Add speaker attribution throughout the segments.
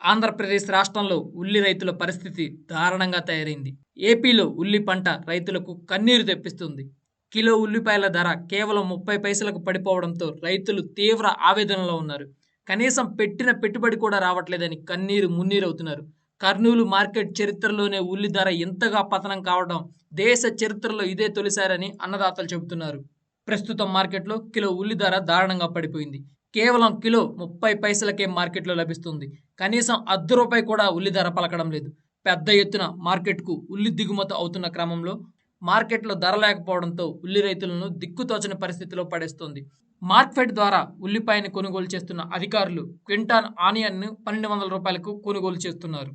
Speaker 1: ఆంధ్రప్రదేశ్ రాష్ట్రంలో ఉల్లి రైతుల పరిస్థితి దారుణంగా తయారైంది. ఏపీలో ఉల్లి పంట రైతులకు కన్నీరు తెప్పిస్తుంది. కిలో ఉల్లిపాయల ధర కేవలం ముప్పై పైసలకు పడిపోవడంతో రైతులు తీవ్ర ఆవేదనలో ఉన్నారు. కనీసం పెట్టిన పెట్టుబడి కూడా రావట్లేదని కన్నీరు మున్నీరవుతున్నారు. కర్నూలు మార్కెట్ చరిత్రలోనే ఉల్లి ధర ఎంతగా పతనం కావడం దేశ చరిత్రలో ఇదే తొలిసారని అన్నదాతలు చెబుతున్నారు. ప్రస్తుతం మార్కెట్లో కిలో ఉల్లి ధర దారుణంగా పడిపోయింది. కేవలం కిలో ముప్పై పైసలకే మార్కెట్లో లభిస్తుంది. కనీసం అర్ధ రూపాయి కూడా ఉల్లి ధర పలకడం లేదు. పెద్ద ఎత్తున మార్కెట్కు ఉల్లి దిగుమతి అవుతున్న క్రమంలో మార్కెట్లో ధర లేకపోవడంతో ఉల్లి రైతులను దిక్కుతోచని పరిస్థితిలో పడేస్తుంది. మార్క్ఫెడ్ ద్వారా ఉల్లిపాయని కొనుగోలు చేస్తున్న అధికారులు క్వింటాన్ ఆనియన్ను పన్నెండు వందల రూపాయలకు కొనుగోలు చేస్తున్నారు.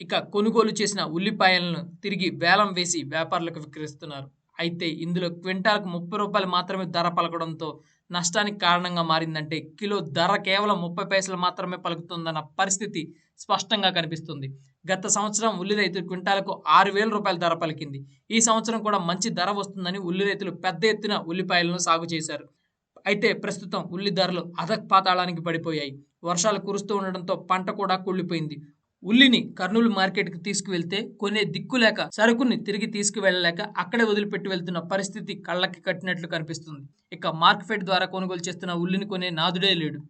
Speaker 1: ఇక కొనుగోలు చేసిన ఉల్లిపాయలను తిరిగి వేలం వేసి వ్యాపారులకు విక్రయిస్తున్నారు. అయితే ఇందులో క్వింటాల్కు ముప్పై రూపాయలు మాత్రమే ధర పలకడంతో నష్టానికి కారణంగా మారిందంటే కిలో ధర కేవలం ముప్పై పైసలు మాత్రమే పలుకుతుందన్న పరిస్థితి స్పష్టంగా కనిపిస్తుంది. గత సంవత్సరం ఉల్లి రైతులు క్వింటాలకు ఆరు వేల రూపాయల ధర పలికింది. ఈ సంవత్సరం కూడా మంచి ధర వస్తుందని ఉల్లి రైతులు పెద్ద ఎత్తున ఉల్లిపాయలను సాగు చేశారు. అయితే ప్రస్తుతం ఉల్లి ధరలు అధపాతాళానికి పడిపోయాయి. వర్షాలు కురుస్తూ ఉండడంతో పంట కూడా కుళ్ళిపోయింది. ఉల్లిని కర్నూలు మార్కెట్కి తీసుకువెళ్తే కొనే దిక్కు లేక సరుకుని తిరిగి తీసుకువెళ్ళలేక అక్కడే వదిలిపెట్టి వెళ్తున్న పరిస్థితి కళ్ళకి కట్టినట్లు కనిపిస్తుంది. ఇక మార్కెట్ ద్వారా కొనుగోలు చేస్తున్న ఉల్లిని కొనే నాదుడే లేడు.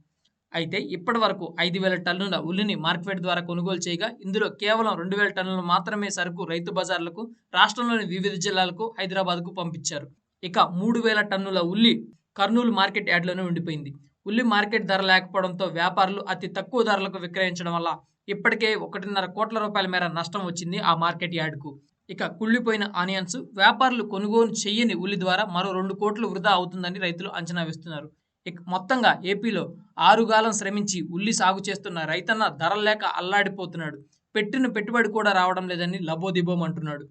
Speaker 1: అయితే ఇప్పటి వరకు ఐదు వేల టన్నుల ఉల్లిని మార్కెట్ ద్వారా కొనుగోలు చేయగా ఇందులో కేవలం రెండు వేల టన్నులు మాత్రమే సరుకు రైతు బజార్లకు రాష్ట్రంలోని వివిధ జిల్లాలకు హైదరాబాద్కు పంపించారు. ఇక మూడు వేల టన్నుల ఉల్లి కర్నూలు మార్కెట్ యార్డ్లోనే ఉండిపోయింది. ఉల్లి మార్కెట్ ధర లేకపోవడంతో వ్యాపారులు అతి తక్కువ ధరలకు విక్రయించడం వల్ల ఇప్పటికే ఒకటిన్నర కోట్ల రూపాయల మేర నష్టం వచ్చింది ఆ మార్కెట్ యార్డ్కు. ఇక కుళ్ళిపోయిన ఆనియన్స్ వ్యాపారులు కొనుగోలు చేయని ఉల్లి ద్వారా మరో రెండు కోట్లు వృధా అవుతుందని రైతులు అంచనా వేస్తున్నారు. ఇక మొత్తంగా ఏపీలో ఆరుగాలం శ్రమించి ఉల్లి సాగు చేస్తున్న రైతన్న ధరలు లేక అల్లాడిపోతున్నాడు. పెట్టిన పెట్టుబడి కూడా రావడం లేదని లబోదిబోం అంటున్నాడు